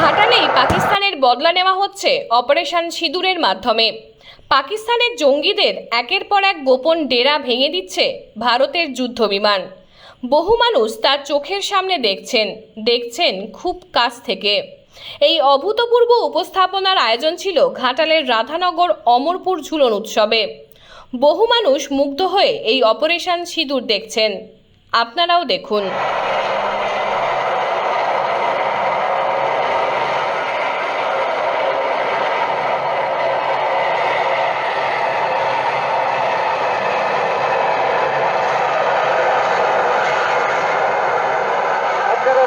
ঘাটালেই পাকিস্তানের বদলা নেওয়া হচ্ছে অপারেশন সিঁদুরের মাধ্যমে। পাকিস্তানের জঙ্গিদের একের পর এক গোপন ডেরা ভেঙে দিচ্ছে ভারতের যুদ্ধ বিমান বহু মানুষ তার চোখের সামনে দেখছেন দেখছেন খুব কাছ থেকে। এই অভূতপূর্ব উপস্থাপনার আয়োজন ছিল ঘাটালের রাধানগর অমরপুর ঝুলন উৎসবে। বহু মানুষ মুগ্ধ হয়ে এই অপারেশন সিঁদুর দেখছেন। আপনারাও দেখুন।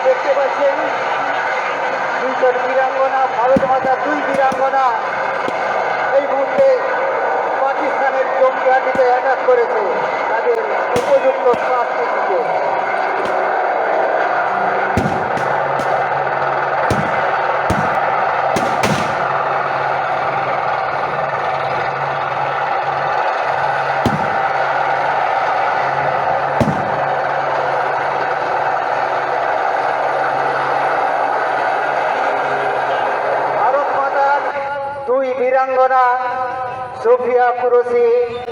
দেখতে পাচ্ছেন দুইজন ভারত মাতা দুই বীরাঙ্গনা দুই বীরাঙ্গনা, সোফিয়া কুরসি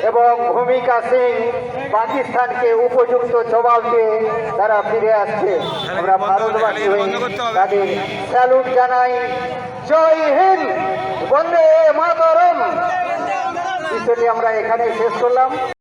এবং ভূমিকা সিং পাকিস্তানকে উপযুক্ত জবাব দিয়ে তারা ফিরে আসছে। আমরা ভারতবাসী হয়ে তাদের স্যালুট জানাই। জয় হিন্দ, বন্দে মাতরম। বিষয়টি আমরা এখানে শেষ করলাম।